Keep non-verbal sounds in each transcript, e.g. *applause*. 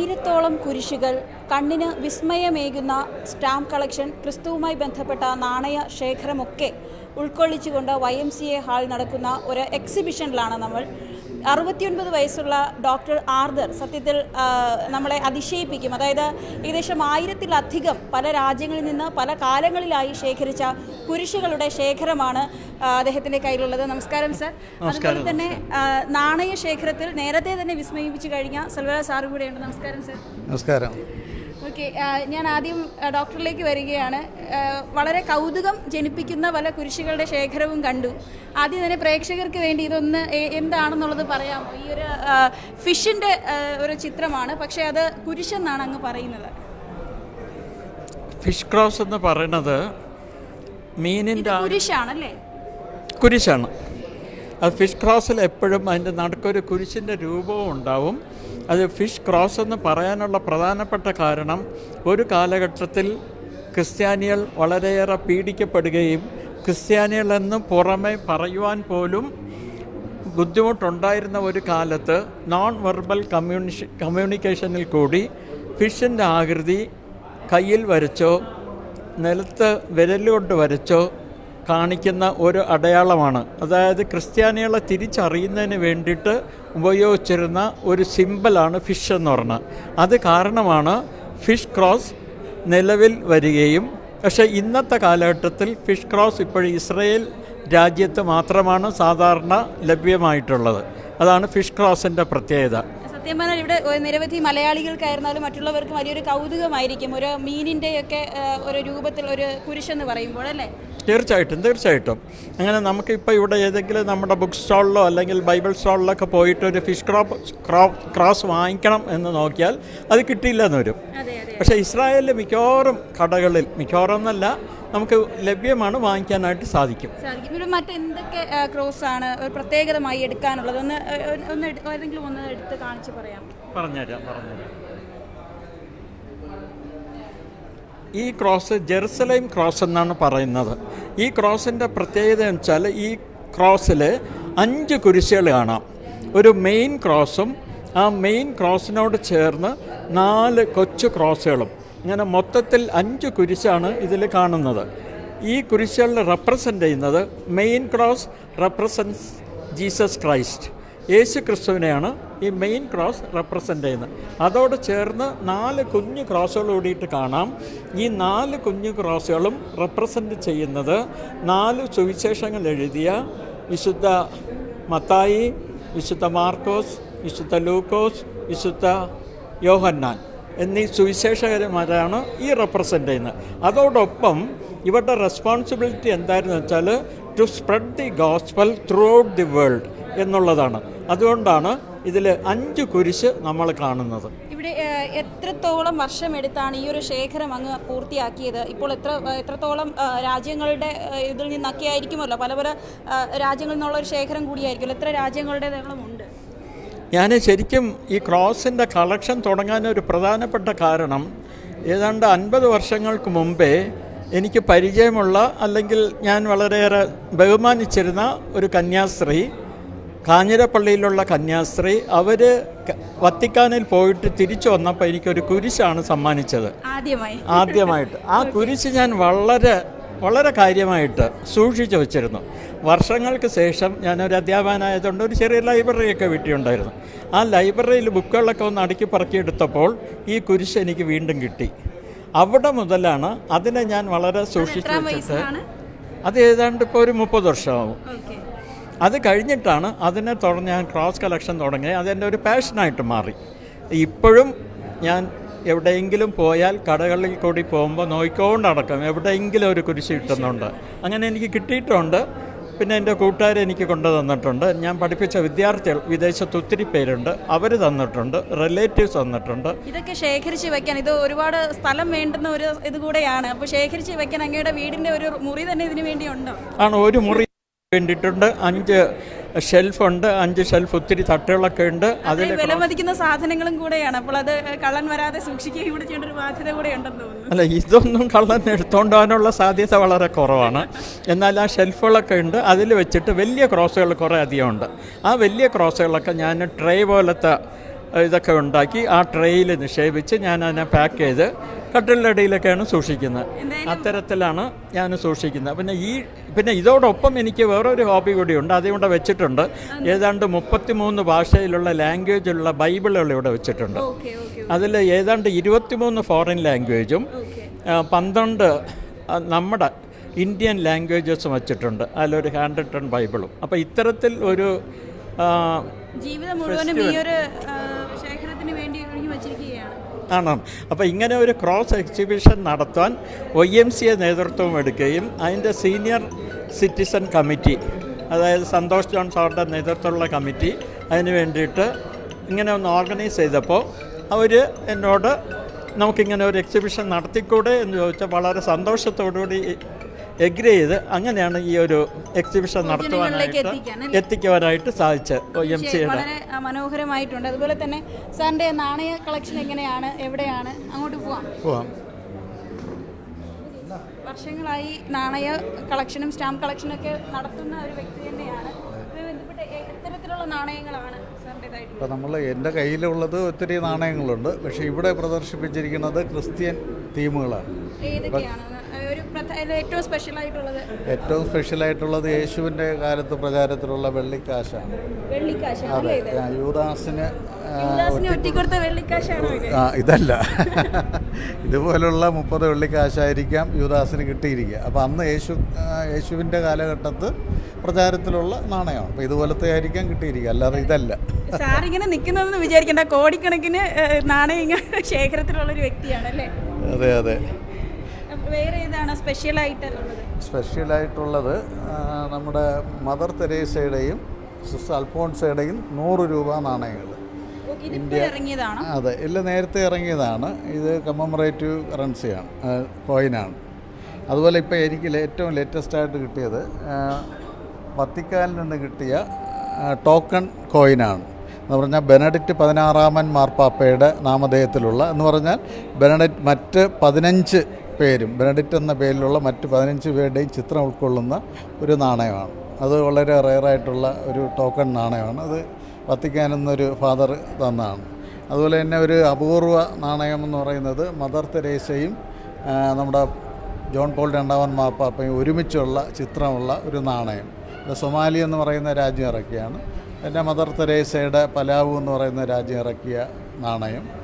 ആയിരത്തോളം കുരിശുകൾ കണ്ണിന് വിസ്മയമേകുന്ന stamp collection ക്രിസ്തുവുമായി ബന്ധപ്പെട്ട നാണയ ശേഖരമൊക്കെ ഉൾക്കൊള്ളിച്ചുകൊണ്ട് Y M C A hall നടക്കുന്ന ഒരു എക്സിബിഷനിലാണ് നമ്മൾ അറുപത്തിയൊൻപത് വയസ്സുള്ള ഡോക്ടർ ആർദർ സത്യത്തിൽ നമ്മളെ അതിശയിപ്പിക്കും. അതായത് ഏകദേശം ആയിരത്തിലധികം പല രാജ്യങ്ങളിൽ നിന്ന് പല കാലങ്ങളിലായി ശേഖരിച്ച കുരിശുകളുടെ ശേഖരമാണ് അദ്ദേഹത്തിന്റെ കയ്യിലുള്ളത്. നമസ്കാരം സർ. അതുപോലെ തന്നെ നാണയ ശേഖരത്തിൽ നേരത്തെ തന്നെ വിസ്മയിപ്പിച്ചു കഴിഞ്ഞ സൽവരാ സാർ കൂടെയുണ്ട്. നമസ്കാരം സർ. നമസ്കാരം. ഓക്കെ ഞാൻ ആദ്യം ഡോക്ടറിലേക്ക് വരികയാണ്. വളരെ കൗതുകം ജനിപ്പിക്കുന്ന പല കുരിശികളുടെ ശേഖരവും കണ്ടു. ആദ്യം തന്നെ പ്രേക്ഷകർക്ക് വേണ്ടി ഇതൊന്ന് എന്താണെന്നുള്ളത് പറയാമോ? ഈ ഒരു ഫിഷിന്റെ ഒരു ചിത്രമാണ്. പക്ഷേ അത് കുരിശെന്നാണ് അങ്ങ് പറയുന്നത്. ഫിഷ് ക്രോസ് എന്ന് പറയുന്നത് മീനിന്റെ കുരിശാണല്ലേ? കുരിശാണ്. അത് ഫിഷ് ക്രോസിൽ എപ്പോഴും അതിന്റെ നടുക്കൊരു കുരിശിന്റെ രൂപവും ഉണ്ടാവും. അത് ഫിഷ് ക്രോസ് എന്ന് പറയാനുള്ള പ്രധാനപ്പെട്ട കാരണം ഒരു കാലഘട്ടത്തിൽ ക്രിസ്ത്യാനികൾ വളരെയേറെ പീഡിക്കപ്പെടുകയും ക്രിസ്ത്യാനികളെന്ന് പുറമെ പറയുവാൻ പോലും ബുദ്ധിമുട്ടുണ്ടായിരുന്ന ഒരു കാലത്ത് നോൺ വെർബൽ കമ്മ്യൂണിഷ കമ്മ്യൂണിക്കേഷനിൽ കൂടി ഫിഷിന്റെ ആകൃതി കയ്യിൽ വരച്ചോ നിലത്ത് വിരലുകൊണ്ട് വരച്ചോ കാണിക്കുന്ന ഒരു അടയാളമാണ്. അതായത് ക്രിസ്ത്യാനികളെ തിരിച്ചറിയുന്നതിന് വേണ്ടിയിട്ട് ഉപയോഗിച്ചിരുന്ന ഒരു സിമ്പലാണ് ഫിഷ് എന്ന് പറഞ്ഞാൽ അത് കാരണമാണ് ഫിഷ് ക്രോസ് നിലവിൽ വരികയും പക്ഷേ ഇന്നത്തെ കാലഘട്ടത്തിൽ ഫിഷ് ക്രോസ് ഇപ്പോൾ ഇസ്രയേൽ രാജ്യത്ത് മാത്രമാണ് സാധാരണ ലഭ്യമായിട്ടുള്ളത്. അതാണ് ഫിഷ് ക്രോസിന്റെ പ്രത്യേകത. സത്യം പറഞ്ഞാൽ ഇവിടെ നിരവധി മലയാളികൾക്കായിരുന്നാലും മറ്റുള്ളവർക്ക് വലിയൊരു കൗതുകമായിരിക്കും. ഒരു മീനിന്റെയൊക്കെ ഒരു രൂപത്തിൽ ഒരു കുരിശെന്ന് പറയുമ്പോൾ അല്ലേ? തീർച്ചയായിട്ടും തീർച്ചയായിട്ടും. അങ്ങനെ നമുക്ക് നമുക്കിപ്പോൾ ഇവിടെ ഏതെങ്കിലും നമ്മുടെ ബുക്ക് സ്റ്റാളിലോ അല്ലെങ്കിൽ ബൈബിൾ സ്റ്റാളിലൊക്കെ പോയിട്ട് ഒരു ഫിഷ് ക്രോപ്പ് ക്രോസ് വാങ്ങിക്കണം എന്ന് നോക്കിയാൽ അത് കിട്ടിയില്ല എന്ന് വരും പക്ഷേ ഇസ്രായേലിൽ മിക്കവാറും കടകളിൽ മിക്കവാറും എന്നല്ല നമുക്ക് ലഭ്യമാണ് വാങ്ങിക്കാനായിട്ട് സാധിക്കും. മറ്റെന്തൊക്കെ ക്രോസ് ആണ് ഒരു പ്രത്യേകതമായി എടുക്കാനുള്ളത്? ഒന്ന് ഒന്ന് ഏതെങ്കിലും ഒന്ന് എടുത്ത് കാണിച്ച് പറയാം. പറഞ്ഞുതരാം പറഞ്ഞുതരാം. ഈ ക്രോസ് ജെറുസലേം ക്രോസ് എന്നാണ് പറയുന്നത്. ഈ ക്രോസിന്റെ പ്രത്യേകത എന്ന് വെച്ചാൽ ഈ ക്രോസിൽ അഞ്ച് കുരിശുകൾ കാണാം. ഒരു മെയിൻ ക്രോസും ആ മെയിൻ ക്രോസിനോട് ചേർന്ന് നാല് കൊച്ചു ക്രോസുകളും ഇങ്ങനെ മൊത്തത്തിൽ അഞ്ച് കുരിശാണ് ഇതിൽ കാണുന്നത്. ഈ കുരിശുകളിൽ റെപ്രസെന്റ് ചെയ്യുന്നത് main cross represents Jesus Christ യേശു ക്രിസ്തുവിനെയാണ് ഈ മെയിൻ ക്രോസ് റെപ്രസെന്റ് ചെയ്യുന്നത്. അതോട് ചേർന്ന് നാല് കുഞ്ഞു ക്രോസുകൾ കൂടിയിട്ട് കാണാം. ഈ നാല് കുഞ്ഞു ക്രോസുകളും റെപ്രസെന്റ് ചെയ്യുന്നത് നാല് സുവിശേഷങ്ങൾ എഴുതിയ വിശുദ്ധ മത്തായി വിശുദ്ധ മാർക്കോസ് വിശുദ്ധ ലൂക്കോസ് വിശുദ്ധ യോഹന്നാൻ. എന്നീ സുവിശേഷകന്മാരാണ് ഈ റെപ്രസെന്റ് ചെയ്യുന്നത്. അതോടൊപ്പം ഇവരുടെ റെസ്പോൺസിബിലിറ്റി എന്തായിരുന്നു വെച്ചാൽ to spread the gospel throughout the world എന്നുള്ളതാണ്. അതുകൊണ്ടാണ് ഇതിൽ അഞ്ച് കുരിശ് നമ്മൾ കാണുന്നത്. ഇവിടെ എത്രത്തോളം വർഷമെടുത്താണ് ഈ ഒരു ശേഖരം അങ്ങ് പൂർത്തിയാക്കിയത്? ഇപ്പോൾ എത്ര എത്രത്തോളം രാജ്യങ്ങളുടെ ഇതിൽ നിന്നൊക്കെ ആയിരിക്കുമല്ലോ പല പല രാജ്യങ്ങളിൽ നിന്നുള്ള ഒരു ശേഖരം കൂടിയായിരിക്കുമല്ലോ? എത്ര രാജ്യങ്ങളുടെ ഉണ്ട്? ഞാൻ ശരിക്കും ഈ ക്രോസിന്റെ കളക്ഷൻ തുടങ്ങാൻ ഒരു പ്രധാനപ്പെട്ട കാരണം ഏതാണ്ട് അൻപത് വർഷങ്ങൾക്ക് മുമ്പേ എനിക്ക് പരിചയമുള്ള അല്ലെങ്കിൽ ഞാൻ വളരെയേറെ ബഹുമാനിച്ചിരുന്ന ഒരു കന്യാസ്ത്രീ കാഞ്ഞിരപ്പള്ളിയിലുള്ള കന്യാസ്ത്രീ അവർ വത്തിക്കാനിൽ പോയിട്ട് തിരിച്ചു വന്നപ്പോൾ എനിക്കൊരു കുരിശാണ് സമ്മാനിച്ചത്. ആദ്യമായി. ആദ്യമായിട്ട്. ആ *laughs* കുരിശ് ഞാൻ വളരെ വളരെ കാര്യമായിട്ട് സൂക്ഷിച്ചു വച്ചിരുന്നു. വർഷങ്ങൾക്ക് ശേഷം ഞാനൊരു അധ്യാപകനായതുകൊണ്ട് ഒരു ചെറിയ ലൈബ്രറിയൊക്കെ വീട്ടിലുണ്ടായിരുന്നു. ആ ലൈബ്രറിയിൽ ബുക്കുകളൊക്കെ ഒന്ന് അടുക്കി പറക്കിയെടുത്തപ്പോൾ ഈ കുരിശ് എനിക്ക് വീണ്ടും കിട്ടി. അവിടെ മുതലാണ് അതിനെ ഞാൻ വളരെ സൂക്ഷിച്ചു വെച്ചിട്ട് അത് ഏതാണ്ട് ഇപ്പോൾ ഒരു മുപ്പത് വർഷമാവും. അത് കഴിഞ്ഞിട്ടാണ് അതിനെ തുടർന്ന് ഞാൻ ക്രോസ് കളക്ഷൻ തുടങ്ങി. അതെന്റെ ഒരു പാഷനായിട്ട് മാറി. ഇപ്പോഴും ഞാൻ എവിടെയെങ്കിലും പോയാൽ കടകളിൽ കൂടി പോകുമ്പോൾ നോക്കിക്കൊണ്ട് നടക്കും എവിടെയെങ്കിലും ഒരു കുരിശ് കിട്ടുന്നുണ്ട്. അങ്ങനെ എനിക്ക് കിട്ടിയിട്ടുണ്ട്. പിന്നെ എന്റെ കൂട്ടുകാർ എനിക്ക് കൊണ്ടു തന്നിട്ടുണ്ട്. ഞാൻ പഠിപ്പിച്ച വിദ്യാർത്ഥികൾ വിദേശത്ത് ഒത്തിരി പേരുണ്ട്. അവർ തന്നിട്ടുണ്ട്. റിലേറ്റീവ്സ് തന്നിട്ടുണ്ട്. ഇതൊക്കെ ശേഖരിച്ച് വെക്കാൻ. ഇത് ഒരുപാട് സ്ഥലം വേണ്ടുന്ന ഒരു ഇത് കൂടെയാണ്. അപ്പോൾ ശേഖരിച്ച് വെക്കാൻ അങ്ങയുടെ വീടിന്റെ ഒരു മുറി തന്നെ ഇതിനു വേണ്ടി ഉണ്ടോ ആണ്. ഒരു മുറി വേണ്ടിയിട്ടുണ്ട്. അഞ്ച് ഷെൽഫുണ്ട് അഞ്ച് ഷെൽഫ് ഒത്തിരി തട്ടുകളൊക്കെ ഉണ്ട്. അതിൽ വിലമതിക്കുന്ന സാധനങ്ങളും കൂടെയാണ്. അപ്പോൾ അത് കള്ളൻ വരാതെ സൂക്ഷിക്കുകയും കൂടെ ചെയ്യേണ്ട ഒരു ബാധ്യത കൂടെ ഉണ്ടെന്ന് തോന്നുന്നു. അല്ല ഇതൊന്നും കള്ളൻ എടുത്തോണ്ടാനുള്ള സാധ്യത വളരെ കുറവാണ്. എന്നാൽ ആ ഷെൽഫുകളൊക്കെ ഉണ്ട്. അതിൽ വെച്ചിട്ട് വലിയ ക്രോസുകൾ കുറേ അധികം ഉണ്ട്. ആ വലിയ ക്രോസുകളൊക്കെ ഞാൻ ട്രേ പോലത്തെ ഇതൊക്കെ ഉണ്ടാക്കി ആ ട്രേയിൽ നിക്ഷേപിച്ച് ഞാൻ അതിനെ പാക്ക് ചെയ്ത് കട്ടിലിന്റെ ഇടയിലൊക്കെയാണ് സൂക്ഷിക്കുന്നത് അത്തരത്തിലാണ് ഞാൻ സൂക്ഷിക്കുന്നത്. പിന്നെ ഈ പിന്നെ ഇതോടൊപ്പം എനിക്ക് വേറൊരു ഹോബി കൂടിയുണ്ട്. അതുകൊണ്ട് വെച്ചിട്ടുണ്ട്. ഏതാണ്ട് മുപ്പത്തിമൂന്ന് ഭാഷയിലുള്ള ലാംഗ്വേജുള്ള ബൈബിളുകൾ ഇവിടെ വെച്ചിട്ടുണ്ട്. അതിൽ ഏതാണ്ട് ഇരുപത്തിമൂന്ന് ഫോറിൻ ലാംഗ്വേജും പന്ത്രണ്ട് നമ്മുടെ ഇന്ത്യൻ ലാംഗ്വേജസും വച്ചിട്ടുണ്ട്. അതിലൊരു ഹാൻഡ് റിട്ടൺ ബൈബിളും. അപ്പോൾ ഇത്തരത്തിൽ ഒരു ജീവിതം മുഴുവനും ഈ ഒരു ആ, ശേഖരത്തിന് വേണ്ടി ഒഴിഞ്ഞു വച്ചിരിക്കുകയാണ് ആണ് അപ്പോൾ ഇങ്ങനെ ഒരു ക്രോസ് എക്സിബിഷൻ നടത്താൻ ഒ എം സിയെ നേതൃത്വം എടുക്കുകയും അതിന്റെ സീനിയർ സിറ്റിസൺ കമ്മിറ്റി അതായത് സന്തോഷ് ജോൺ സാറിന്റെ നേതൃത്വമുള്ള കമ്മിറ്റി അതിന് വേണ്ടിയിട്ട് ഇങ്ങനെ ഒന്ന് ഓർഗനൈസ് ചെയ്തപ്പോൾ അവർ എന്നോട് നമുക്കിങ്ങനെ ഒരു എക്സിബിഷൻ നടത്തിക്കൂടെ? എന്ന് ചോദിച്ചാൽ വളരെ സന്തോഷത്തോടുകൂടി എഗ്രി ചെയ്ത് അങ്ങനെയാണ് ഈ ഒരു എക്സിബിഷൻ നടത്തുവാനായിട്ട് എത്തിക്കുവാനായിട്ട് സാധിച്ചത്. ഒ എം സിയുടെ വളരെ മനോഹരമായിട്ടുണ്ട്. അതുപോലെ തന്നെ സാറിന്റെ നാണയ കളക്ഷൻ എങ്ങനെയാണ്? എവിടെയാണ്? അങ്ങോട്ട് പോവാം. പോവാം. വർഷങ്ങളായി നാണയ കളക്ഷനും സ്റ്റാമ്പ് കളക്ഷനും ഒക്കെ നടത്തുന്ന ഒരു വ്യക്തി തന്നെയാണ്. ഇപ്പം നാണയങ്ങളാണ് ഇപ്പോൾ നമ്മൾ എന്റെ കയ്യിലുള്ളത് ഒത്തിരി നാണയങ്ങളുണ്ട്. പക്ഷേ ഇവിടെ പ്രദർശിപ്പിച്ചിരിക്കുന്നത് ക്രിസ്ത്യൻ തീമുകളാണ്. ഏറ്റവും സ്പെഷ്യൽ ആയിട്ടുള്ളത്? ഏറ്റവും സ്പെഷ്യലായിട്ടുള്ളത് യേശുവിന്റെ കാലത്ത് പ്രചാരത്തിലുള്ള വെള്ളിക്കാശാണ്. അതെ യൂദാസിന് ആ, ഇതല്ല. *laughs* ഇതുപോലുള്ള മുപ്പത് വെള്ളിക്കാശായിരിക്കാം യൂദാസിന് കിട്ടിയിരിക്കുക. അപ്പോൾ അന്ന് യേശു യേശുവിന്റെ കാലഘട്ടത്ത് പ്രചാരത്തിലുള്ള നാണയമാണ് അപ്പോൾ ഇതുപോലത്തെ ആയിരിക്കാം കിട്ടിയിരിക്കുക. അല്ലാതെ ഇതല്ല. സാർ ഇങ്ങനെ നിൽക്കുന്നതെന്ന് വിചാരിക്കേണ്ട. കോടിക്കണക്കിന് നാണയങ്ങൾ ശേഖരത്തിലുള്ള ഒരു വ്യക്തിയാണ് അല്ലേ അതെ അതെ. വേറെ ഏതാണ് സ്പെഷ്യലായിട്ടുള്ളത്? ആ, നമ്മുടെ മദർ തെരേസയുടെയും സിസ്റ്റർ അൽഫോൺസയുടെയും നൂറ് രൂപ നാണയങ്ങൾ. ഇന്ത്യ ഇറങ്ങിയതാണ്? അതെ. ഇല്ല നേരത്തെ ഇറങ്ങിയതാണ്. ഇത് കമ്മമറേറ്റീവ് കറൻസിയാണ് കോയിനാണ് അതുപോലെ ഇപ്പോൾ എനിക്ക് ഏറ്റവും ലേറ്റസ്റ്റ് ആയിട്ട് കിട്ടിയത് വത്തിക്കാനിൽ നിന്ന് കിട്ടിയ ടോക്കൺ കോയിനാണ് എന്ന് പറഞ്ഞാൽ ബെനഡിക്റ്റ് പതിനാറാമൻ മാർപ്പാപ്പയുടെ നാമധേയത്തിലുള്ള എന്ന് പറഞ്ഞാൽ ബെനഡിക്റ്റ് മറ്റ് പതിനഞ്ച് പേരും ബെനഡിക്റ്റ് എന്ന പേരിലുള്ള മറ്റ് പതിനഞ്ച് പേരുടെയും ചിത്രം ഉൾക്കൊള്ളുന്ന ഒരു നാണയമാണ്. അത് വളരെ റയറായിട്ടുള്ള ഒരു ടോക്കൺ നാണയമാണ്. അത് വത്തിക്കാൻ എന്നൊരു ഫാദർ തന്നാണ് അതുപോലെ തന്നെ ഒരു അപൂർവ നാണയം എന്ന് പറയുന്നത് മദർ തെരേസയും നമ്മുടെ ജോൺ പോൾ രണ്ടാമൻ മാപ്പാപ്പയും ഒരുമിച്ചുള്ള ചിത്രമുള്ള ഒരു നാണയം. ഇത് സൊമാലി എന്ന് പറയുന്ന രാജ്യം ഇറക്കിയാണ്. പിന്നെ മദർ തെരേസയുടെ പലാവു എന്ന് പറയുന്ന രാജ്യം ഇറക്കിയ നാണയം.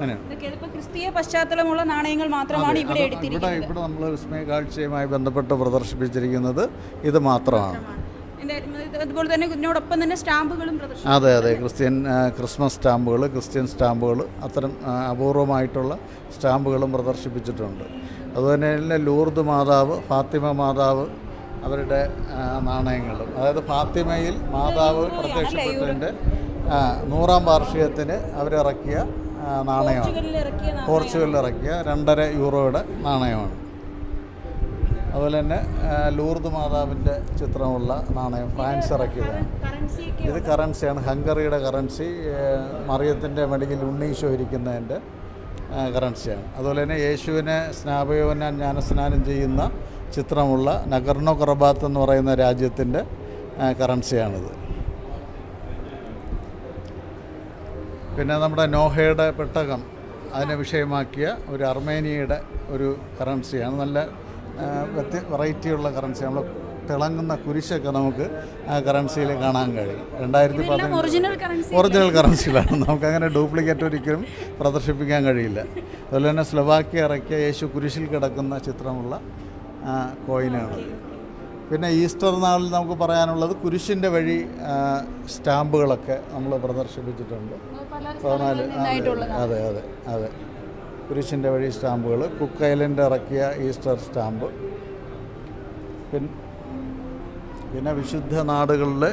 ഇതൊക്കെ ക്രിസ്തീയ പശ്ചാത്തലമുള്ള നാണയങ്ങൾ മാത്രമാണ് ഇവിടെ ഇവിടെ ഇവിടെ നമ്മൾ വിസ്മയ കാഴ്ചയുമായി ബന്ധപ്പെട്ട് പ്രദർശിപ്പിച്ചിരിക്കുന്നത് ഇത് മാത്രമാണ്. അതുപോലെ തന്നെ ഇതിനോടൊപ്പം തന്നെ സ്റ്റാമ്പുകളും അതെ അതെ ക്രിസ്ത്യൻ ക്രിസ്മസ് സ്റ്റാമ്പുകൾ ക്രിസ്ത്യൻ സ്റ്റാമ്പുകൾ അത്തരം അപൂർവമായിട്ടുള്ള സ്റ്റാമ്പുകളും പ്രദർശിപ്പിച്ചിട്ടുണ്ട്. അതുപോലെ തന്നെ ലൂർദ് മാതാവ് ഫാത്തിമ മാതാവ് അവരുടെ നാണയങ്ങളും. അതായത് ഫാത്തിമയിൽ മാതാവ് പ്രത്യക്ഷപ്പെട്ടതിന്റെ നൂറാം വാർഷികത്തിന് അവരിറക്കിയ നാണയമാണ്. പോർച്ചുഗലിൽ ഇറക്കിയ രണ്ടര യൂറോയുടെ നാണയമാണ്. അതുപോലെ തന്നെ ലൂർദ് മാതാവിന്റെ ചിത്രമുള്ള നാണയം ഫ്രാൻസ് ഇറക്കിയതാണ് ഇത് കറൻസിയാണ്. ഹംഗറിയുടെ കറൻസി മറിയത്തിന്റെ മടിയിൽ ഉണ്ണീശോ ഇരിക്കുന്നതിന്റെ കറൻസിയാണ്. അതുപോലെ തന്നെ യേശുവിനെ സ്നാപയോന ജ്ഞാനസ്നാനം ചെയ്യുന്ന ചിത്രമുള്ള നഗർണോ കറബാത്ത് എന്ന് പറയുന്ന രാജ്യത്തിന്റെ കറൻസിയാണിത്. പിന്നെ നമ്മുടെ നോഹയുടെ പെട്ടകം അതിനെ വിഷയമാക്കിയ ഒരു അർമേനിയയുടെ ഒരു കറൻസിയാണ് നല്ല വ്യത്യ വെറൈറ്റിയുള്ള കറൻസി നമ്മൾ തിളങ്ങുന്ന കുരിശൊക്കെ നമുക്ക് ആ കറൻസിയിൽ കാണാൻ കഴിയും. രണ്ടായിരത്തി പതിനഞ്ച് ഒറിജിനൽ കറൻസിയിലാണ് നമുക്ക് അങ്ങനെ നമുക്കങ്ങനെ ഡ്യൂപ്ലിക്കേറ്റ് ഒരിക്കലും പ്രദർശിപ്പിക്കാൻ കഴിയില്ല. അതുപോലെ തന്നെ സ്ലൊവാക്യ ഇറക്കിയ യേശു കുരിശിൽ കിടക്കുന്ന ചിത്രമുള്ള കോയിനാണ് പിന്നെ ഈസ്റ്റർ നാളിൽ നമുക്ക് പറയാനുള്ളത് കുരിശിന്റെ വഴി സ്റ്റാമ്പുകളൊക്കെ നമ്മൾ പ്രദർശിപ്പിച്ചിട്ടുണ്ട്. പതിനാല് അതെ അതെ അതെ കുരിശിന്റെ വഴി സ്റ്റാമ്പുകൾ കുക്ക് ഐലൻഡ് ഇറക്കിയ ഈസ്റ്റർ സ്റ്റാമ്പ്. പിന്നെ പിന്നെ വിശുദ്ധ നാടുകളിലെ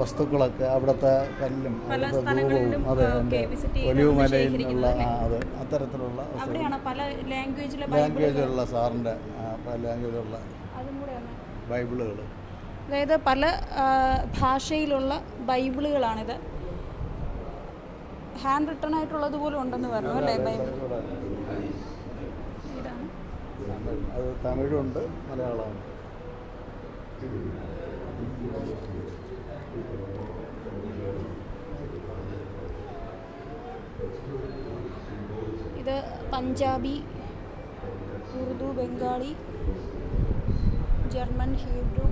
വസ്തുക്കളൊക്കെ അവിടുത്തെ കല്ലും ധൂപവും അതെ എന്റെ ഒലിവുമലയിലുള്ള അതെ അത്തരത്തിലുള്ള ലാംഗ്വേജിലുള്ള സാറിന്റെ കൂടെയാണ്? ബൈബിളുകൾ അതായത് പല ഭാഷയിലുള്ള ബൈബിളുകളാണിത്. ഹാൻഡ് റിട്ടൺ ആയിട്ടുള്ളത് പോലും ഉണ്ടെന്ന് പറഞ്ഞു അല്ലേ ബൈബിൾ. അത് തമിഴുണ്ട് മലയാളമുണ്ട് ഇത് പഞ്ചാബി ഉറുദു ബംഗാളി ജർമ്മൻ ഹീബ്രു.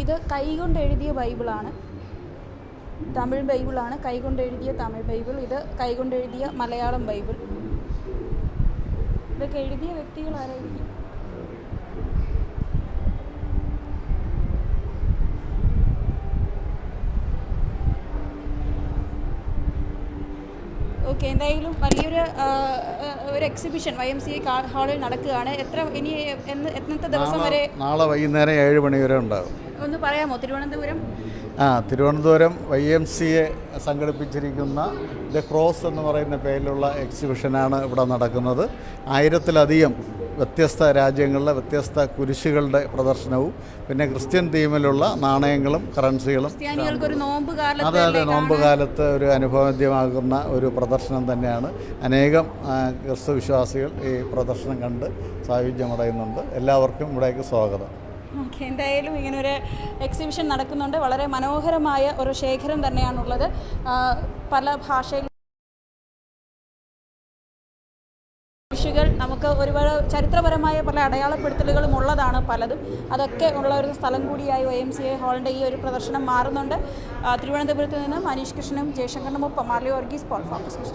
ഇത് കൈകൊണ്ട് എഴുതിയ ബൈബിളാണ്. തമിഴ് ബൈബിളാണ്. കൈകൊണ്ട് എഴുതിയ തമിഴ് ബൈബിൾ. ഇത് കൈകൊണ്ട് എഴുതിയ മലയാളം ബൈബിൾ. ഇതൊക്കെ എഴുതിയ വ്യക്തികൾ ആരായിരിക്കും? ഓക്കെ എന്തായാലും വലിയൊരു ഒരു എക്സിബിഷൻ വൈ എം സി ഹാളിൽ നടക്കുകയാണ്. എത്ര ഇനി എന്ന് എന്നത്തെ ദിവസം വരെ നാളെ നാളെ വൈകുന്നേരം ഏഴ് മണി വരെ ഉണ്ടാകും. ഒന്ന് പറയാമോ? തിരുവനന്തപുരം? ആ Thiruvananthapuram Y M C A സംഘടിപ്പിച്ചിരിക്കുന്ന the cross എന്ന് പറയുന്ന പേരിലുള്ള എക്സിബിഷനാണ് ഇവിടെ നടക്കുന്നത്. ആയിരത്തിലധികം വ്യത്യസ്ത രാജ്യങ്ങളിലെ വ്യത്യസ്ത കുരിശുകളുടെ പ്രദർശനവും പിന്നെ ക്രിസ്ത്യൻ തീമിലുള്ള നാണയങ്ങളും കറൻസികളും. ക്രിസ്ത്യാനികൾക്ക് ഒരു നോമ്പ് അതെ അതെ കാലത്ത് നോമ്പ് കാലത്ത് ഒരു അനുഭവദ്യമാകുന്ന ഒരു പ്രദർശനം തന്നെയാണ്. അനേകം ക്രിസ്തു വിശ്വാസികൾ ഈ പ്രദർശനം കണ്ട് സായുജ്യമടയുന്നുണ്ട്. എല്ലാവർക്കും ഇവിടേക്ക് സ്വാഗതം. ഓക്കെ എന്തായാലും ഇങ്ങനെ ഒരു എക്സിബിഷൻ നടക്കുന്നുണ്ട്. വളരെ മനോഹരമായ ഒരു ശേഖരം തന്നെയാണുള്ളത്. പല ഭാഷയിൽ നമുക്ക് ഒരുപാട് ചരിത്രപരമായ പല അടയാളപ്പെടുത്തലുകളും ഉള്ളതാണ് പലതും. അതൊക്കെ ഉള്ള ഒരു സ്ഥലം കൂടിയായി വൈ എം സി എ ഹാളിന്റെ ഈ ഒരു പ്രദർശനം മാറുന്നുണ്ട്. തിരുവനന്തപുരത്ത് നിന്ന് മനീഷ് കൃഷ്ണനും ജയശങ്കറിനും ഒപ്പം മാർലി വർഗീസ് പോൾ ഫോക്കസ് വി